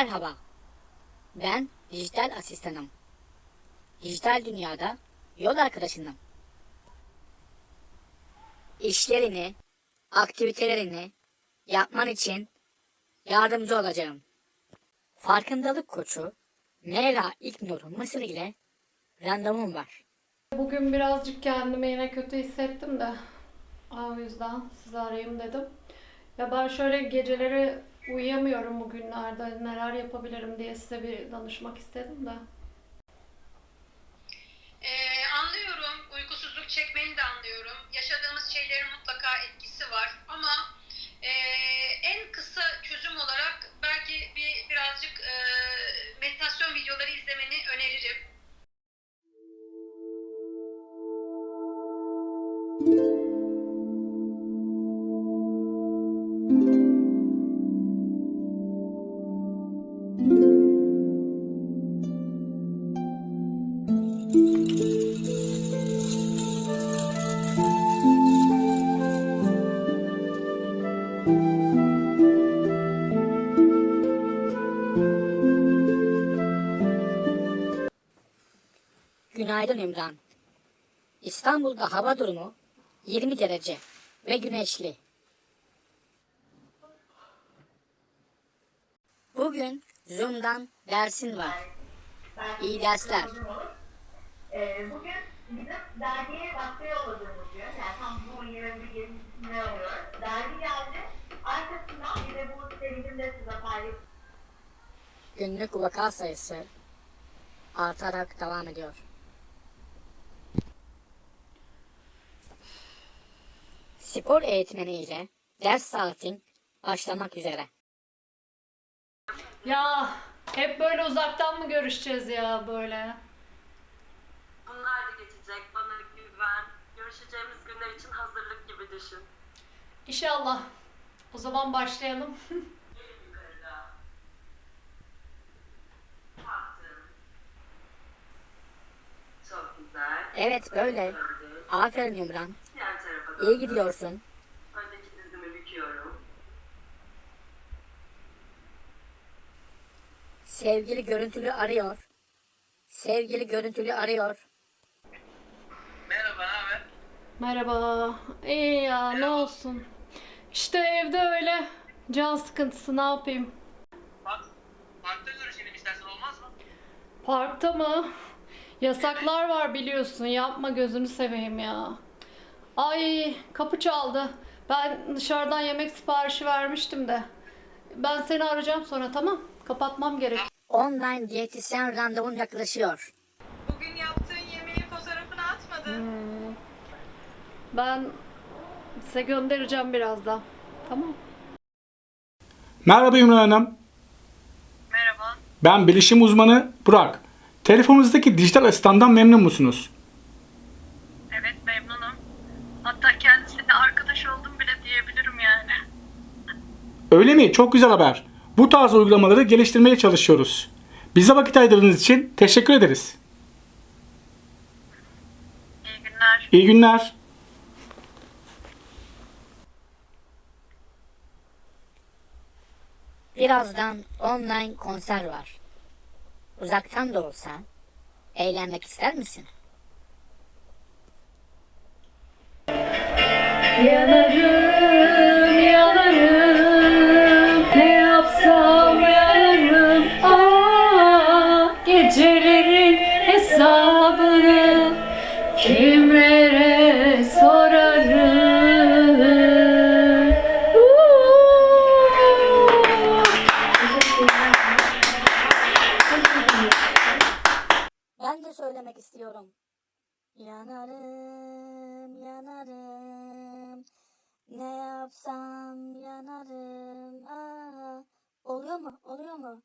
Merhaba. Ben dijital asistanım. Dijital dünyada yol arkadaşınım. İşlerini, aktivitelerini yapman için yardımcı olacağım. Farkındalık koçu Mera İlknur Mısır ile randevum var. Bugün birazcık kendimi yine kötü hissettim de o yüzden sizi arayayım dedim. Ya ben şöyle geceleri uyuyamıyorum bugünlerde neler yapabilirim diye size bir danışmak istedim de. Günaydın Ümran. İstanbul'da hava durumu 20 derece ve güneşli. Bugün Zoom'dan dersin var. İyi dersler. Ee, bugün bizim dergiye baskı yolladığımız gün, yani tam bu 21 gezisinde oluyor. Dergi geldi. Arkasından bir de bu sevincimde size paylaşıyorum. Günlük vaka sayısı artarak devam ediyor. Spor eğitmeniyle ders saatin başlamak üzere. Ya hep böyle uzaktan mı görüşeceğiz ya böyle? Bunlar da geçecek. Bana güven. Görüşeceğimiz günler için hazırlık gibi düşün. İnşallah. O zaman başlayalım. Yukarıda. Tahtın. Çok güzel. Evet böyle. Aferin Ümran. İyi gidiyorsun. Öndeki dizimi büküyorum. Sevgili görüntülü arıyor. Sevgili görüntülü arıyor. Merhaba, haber? Merhaba. İyi ya ne olsun. İşte evde öyle. Can sıkıntısı ne yapayım? Bak, parkta görüşelim istersen olmaz mı? Parkta mı? Yasaklar var biliyorsun. Yapma gözünü seveyim ya. Ay kapı çaldı. Ben dışarıdan yemek siparişi vermiştim de. Ben seni arayacağım sonra tamam. Kapatmam gerek. Online diyetisyen randevun yaklaşıyor. Bugün yaptığın yemeğin fotoğrafını atmadın. Ben size göndereceğim birazdan. Tamam. Merhaba Ümran Hanım. Merhaba. Ben bilişim uzmanı Burak. Telefonunuzdaki dijital asistandan memnun musunuz? Evet memnunum. Hatta kendisiyle arkadaş oldum bile diyebilirim yani. Öyle mi? Çok güzel haber. Bu tarz uygulamaları geliştirmeye çalışıyoruz. Bize vakit ayırdığınız için teşekkür ederiz. İyi günler. İyi günler. Birazdan online konser var. Uzaktan da olsa eğlenmek ister misin? Yanarım, Yanarım, yanarım. Ne yapsam yanarım. Aa, oluyor mu? Oluyor mu?